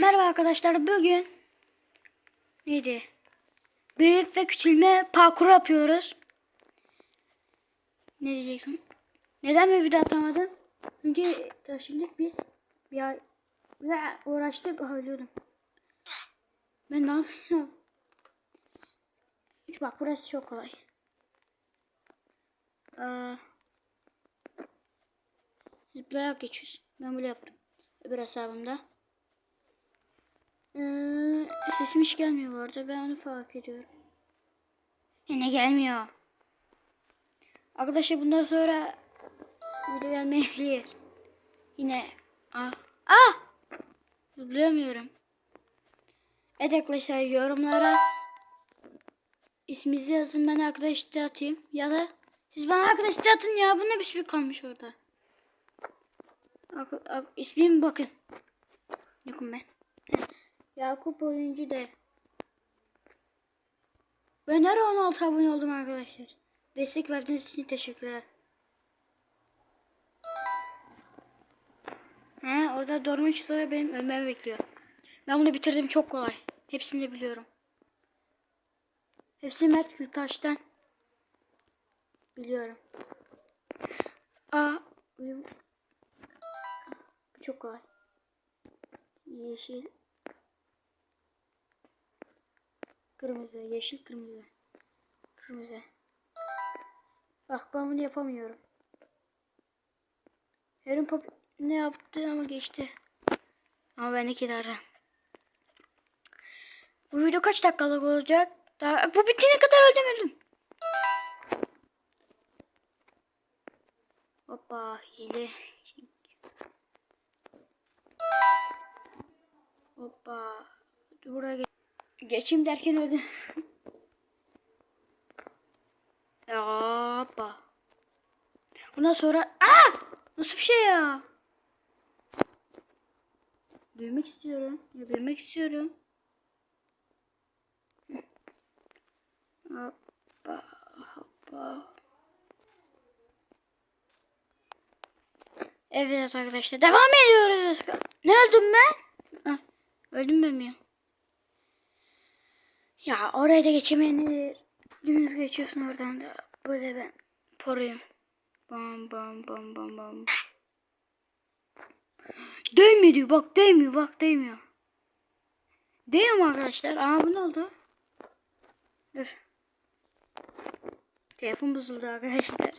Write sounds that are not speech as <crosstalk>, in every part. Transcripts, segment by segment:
Merhaba arkadaşlar bugün neydi? Büyük ve küçülme parkuru yapıyoruz. Ne diyeceksin? Neden bir video atamadım? Çünkü taşındık biz. Ay ve uğraştık ölüyordum. Ben ne yapıyorum? Bak burası çok kolay. Aa, zıplayarak geçiyoruz. Ben böyle yaptım. Öbür hesabımda. Ee, sesim hiç gelmiyor bu. Ben onu fark ediyorum. Yine gelmiyor. Arkadaşlar bundan sonra video gelmeyebilir. Yine. Ah. Ah! Zıplayamıyorum. Evet arkadaşlar yorumlara isminizi yazın ben arkadaşlar atayım. Ya da siz bana arkadaşlar atın ya. Bu ne şey kalmış orada. Ak- ak- İsmim bakın. Yokum ben. Yakup oyuncu de. Ben her 16 abone oldum arkadaşlar. Destek verdiğiniz için teşekkürler. He orada Dormuş sonra benim ölmemi bekliyor. Ben bunu bitirdim çok kolay. Hepsini de biliyorum. Hepsi Mert Gültaş'tan. Biliyorum. Aa. Bu çok kolay. Yeşil. Kırmızı, yeşil, kırmızı. Kırmızı. Bak ben bunu yapamıyorum. Harry Pop ne yaptı ama geçti. Ama ben iki tane. Bu video kaç dakikalık olacak? Daha, bu bitene kadar öldüm. Hoppa hile. Hoppa. Buraya geç. Geçeyim derken öldüm. Ya, Hoppa. Bundan sonra... Aa! Nasıl bir şey ya? Büyümek istiyorum. Ya büyümek istiyorum. Hoppa. Hoppa. Evet arkadaşlar devam ediyoruz. Ne öldüm ben? Ah, öldüm ben ya? Ya oraya da geçemeyenler. Dümdüz geçiyorsun oradan da. Böyle ben poruyum. Bam bam bam bam bam. Değmedi bak değmiyor bak değmiyor. Değiyor arkadaşlar? Aa bu ne oldu? Dur. Telefon bozuldu arkadaşlar.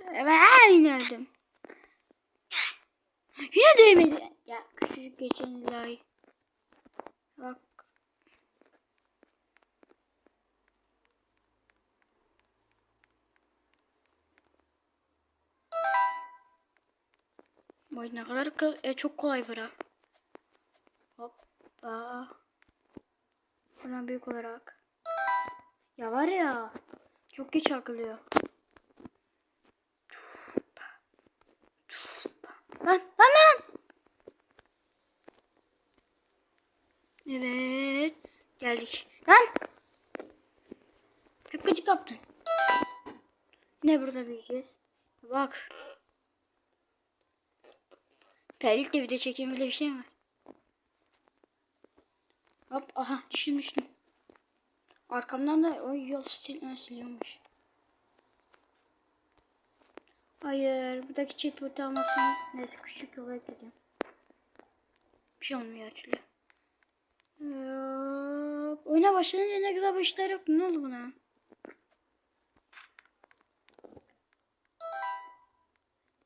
Yine öldüm. Yine değmedi. Ya küçücük geçen ilahi. Bak. Vay ne kadar e, çok kolay bura. Hoppa. Buradan büyük olarak. Ya var ya. Çok geç akılıyor. Lan lan lan. Evet. Geldik. Lan. Çok gıcık yaptın. Ne burada büyüyeceğiz? Bak. Terlikle video çekeyim öyle bir şey mi? Hop aha düştüm. Arkamdan da o yol ha, siliyormuş. Hayır buradaki checkpoint almasın. Neyse küçük yola gidiyorum. Bir şey olmuyor türlü. Hop. Oyuna başlayınca ne güzel bir işler yok. Ne oldu buna?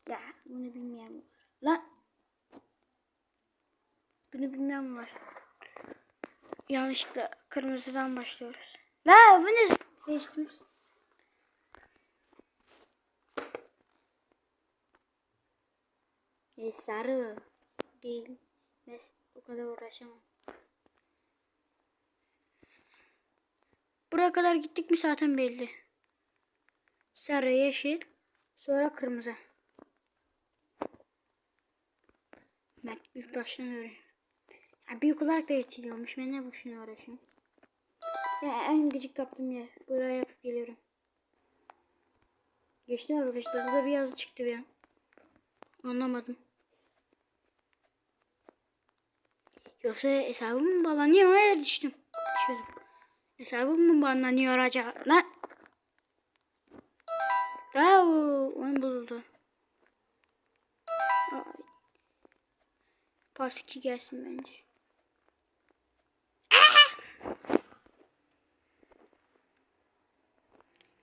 Ya bunu bilmeyen var. Lan. Bunu bilmeyen var. Yanlışlıkla kırmızıdan başlıyoruz. La bu ne? Değiştirmiş. E, sarı değil. Mes o kadar uğraşamam. Buraya kadar gittik mi zaten belli. Sarı, yeşil, sonra kırmızı. Ben ilk baştan öğrendim. Ya büyük olarak da yetiliyormuş. Ben ne boşuna uğraşıyorum. Ya en gıcık yaptım ya. Buraya yapıp geliyorum. Geçti arkadaşlar. Burada bir yazı çıktı bir an. Anlamadım. Yoksa hesabım mı bağlanıyor? Hayır düştüm. Düşüyordum. Hesabım mı bağlanıyor acaba? Lan. Aa, oyun bozuldu. Part 2 gelsin bence.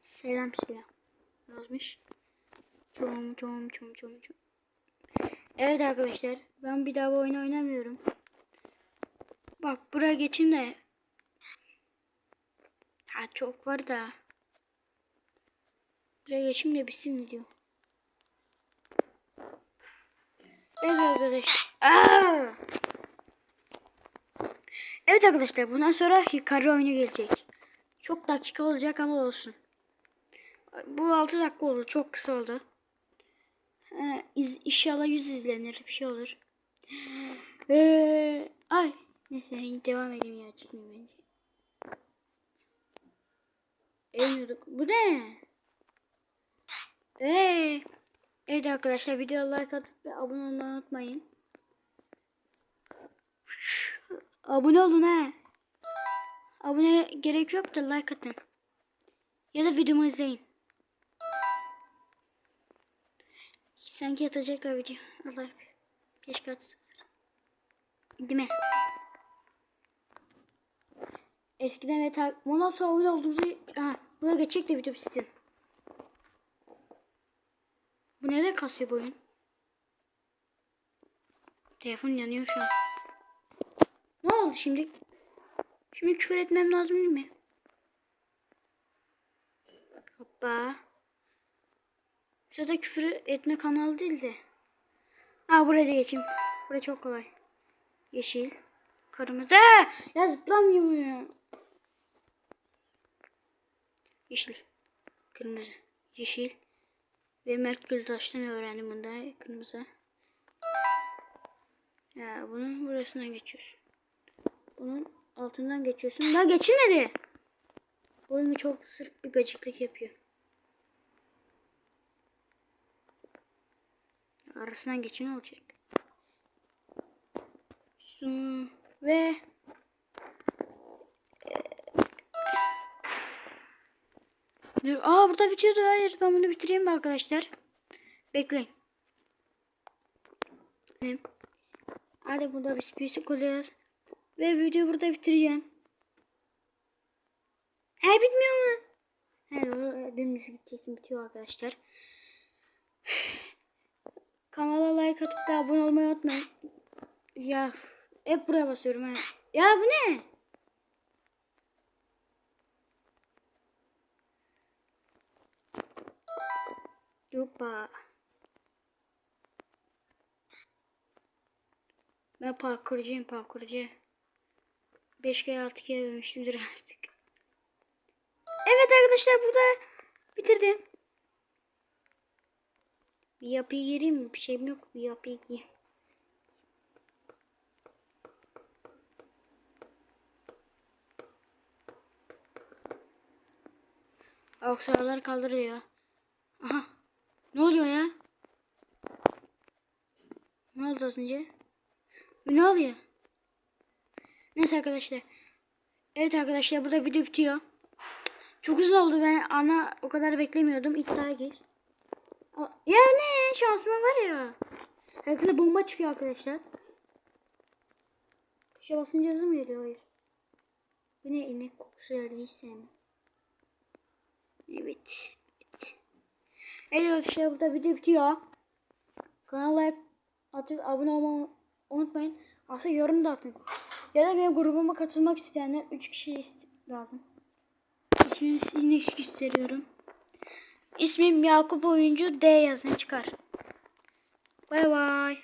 Selam selam. Yazmış. Çom çom çom çom çom. Evet arkadaşlar. Ben bir daha bu oyunu oynamıyorum. Bak buraya geçeyim de. Ha çok var da. Buraya geçeyim de bitsin video. Evet arkadaşlar. Aa! Evet arkadaşlar bundan sonra Hikari oyunu gelecek. Çok dakika olacak ama olsun. Bu 6 dakika oldu. Çok kısa oldu. Ee, iz, inşallah yüz izlenir. Bir şey olur. Ee, ay. Neyse devam edeyim ya. Çıkmayayım bence. Eğmiyorduk. Bu ne? Ee, evet arkadaşlar videoya like atıp ve abone olmayı unutmayın. Abone olun he. Abone gerek yok da like atın. Ya da videomu izleyin. Sanki atacaklar video. Allah keşke atsın. Değil mi? Eskiden ve ta Monato abone olduğumuzu ha, buna geçecek de video sizin. Bu neden kasıyor bu oyun? Telefon yanıyor şu an. Oldu şimdi? Şimdi küfür etmem lazım değil mi? Hoppa. Şurada küfür etme kanalı değil de. Buraya da geçeyim. Burası çok kolay. Yeşil. Kırmızı. Ya zıplamıyor ya. Yeşil. Kırmızı. Yeşil. Ve Mert Gültaş'tan öğrendim bunda. Kırmızı. Ya bunun burasına geçiyorsun. Bunun altından geçiyorsun. Daha geçilmedi. Oyunu çok sırf bir gacıklık yapıyor. Arasından geçin olacak. Sun ve Dur. Aa burada bitiyordu. Hayır ben bunu bitireyim arkadaşlar? Bekleyin. Hadi burada bir büyüsü koyacağız. Ve videoyu burada bitireceğim. He bitmiyor mu? He doğru dümdüz gideceksin bitiyor arkadaşlar. <sighs> Kanala like atıp da abone olmayı unutmayın. Ya hep buraya basıyorum ha. Ya bu ne? Yupa. Ben parkurcuyum parkurcu. 5 kere 6 kere dönmüşümdür artık. Evet arkadaşlar burada bitirdim. Bir yapıya gireyim mi? Bir şeyim yok. Bir yapıya gireyim. Aksaralar kaldırıyor. Aha. Ne oluyor ya? Ne oldu az önce? Ne oluyor? Neyse arkadaşlar. Evet arkadaşlar burada video bitiyor. Çok uzun oldu ben ana o kadar beklemiyordum. İddiaya gir. Ya ne şansıma var ya. Herkese bomba çıkıyor arkadaşlar. Tuşa basınca hızlı mı geliyor? Hayır. Bu ne inek kokusu sevmem. Evet. Evet. Evet arkadaşlar burada video bitiyor. Kanala like atıp abone olmayı unutmayın. Aslında yorum da atın. Ya da benim grubuma katılmak isteyenler 3 kişi lazım. İsmimi yine gösteriyorum. İsmim Yakup Oyuncu D yazın çıkar. Bay bay.